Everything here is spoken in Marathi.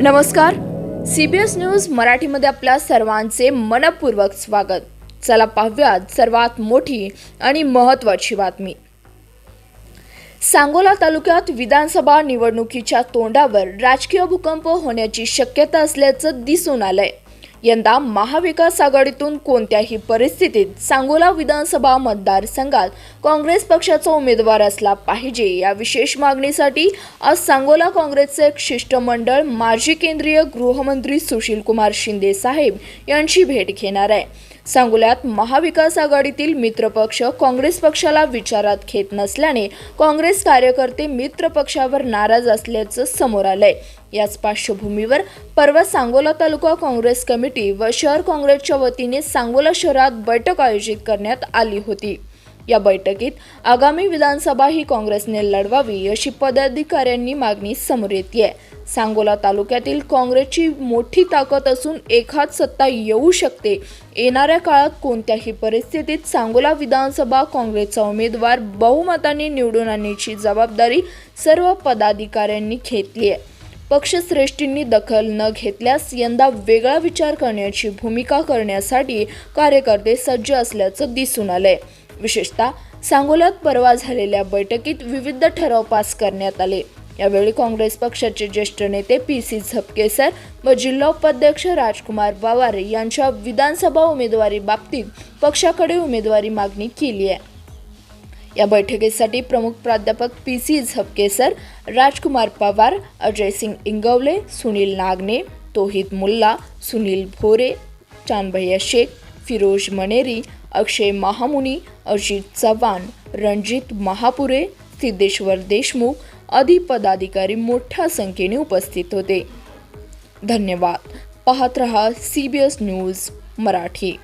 नमस्कार. सी बी एस न्यूज मराठीमध्ये आपल्या सर्वांचे मनपूर्वक स्वागत. चला पाहूयात सर्वात मोठी आणि महत्त्वाची बातमी. सांगोला तालुक्यात विधानसभा निवडणुकीच्या तोंडावर राजकीय भूकंप होण्याची शक्यता असल्याचं दिसून आलंय. यंदा महाविकास आघाडीतून कोणत्याही परिस्थितीत सांगोला विधानसभा मतदारसंघात काँग्रेस पक्षाचा उमेदवार असला पाहिजे या विशेष मागणीसाठी आज सांगोला काँग्रेसचे एक शिष्टमंडळ माजी केंद्रीय गृहमंत्री सुशील कुमार शिंदे साहेब यांची भेट घेणार आहे. सांगोल्यात महाविकास आघाडीतील मित्रपक्ष काँग्रेस पक्षाला विचारात घेत नसल्याने काँग्रेस कार्यकर्ते मित्र पक्षावर नाराज असल्याचं समोर आलंय. याच पार्श्वभूमीवर परवा सांगोला तालुका काँग्रेस कमिटी व शहर काँग्रेसच्या वतीने सांगोला शहरात बैठक आयोजित करण्यात आली होती. या बैठकीत आगामी विधानसभा ही काँग्रेसने लढवावी अशी पदाधिकाऱ्यांनी मागणी समोर येते. सांगोला तालुक्यातील काँग्रेसची मोठी ताकद असून एखाद सत्ता येऊ शकते. येणाऱ्या काळात कोणत्याही परिस्थितीत सांगोला विधानसभा काँग्रेसचा उमेदवार बहुमताने निवडून आणण्याची जबाबदारी सर्व पदाधिकाऱ्यांनी घेतली आहे. पक्षश्रेष्ठींनी दखल न घेतल्यास यंदा वेगळा विचार करण्याची भूमिका करण्यासाठी कार्यकर्ते सज्ज असल्याचं दिसून आलंय. विशेषतः सांगोल्यात परवा झालेल्या बैठकीत विविध ठराव पास करण्यात आले. यावेळी काँग्रेस पक्षाचे ज्येष्ठ नेते पी सी झपकेसर व जिल्हा उपाध्यक्ष राजकुमार पवार यांच्या विधानसभा उमेदवारी बाबतीत पक्षाकडे उमेदवारी मागणी केली आहे. या बैठकीसाठी प्रमुख प्राध्यापक पी सी झपकेसर राजकुमार पवार अजय सिंग इंगवले सुनील नागने तोहिद मुल्ला सुनील भोरे चांदभैया शेख फिरोज मनेरी अक्षय महामुनी अजित चव्हाण रणजित महापुरे सिद्धेश्वर देशमुख आदी पदाधिकारी मोठ्या संख्येने उपस्थित होते. धन्यवाद. पाहत रहा C B S news Marathi.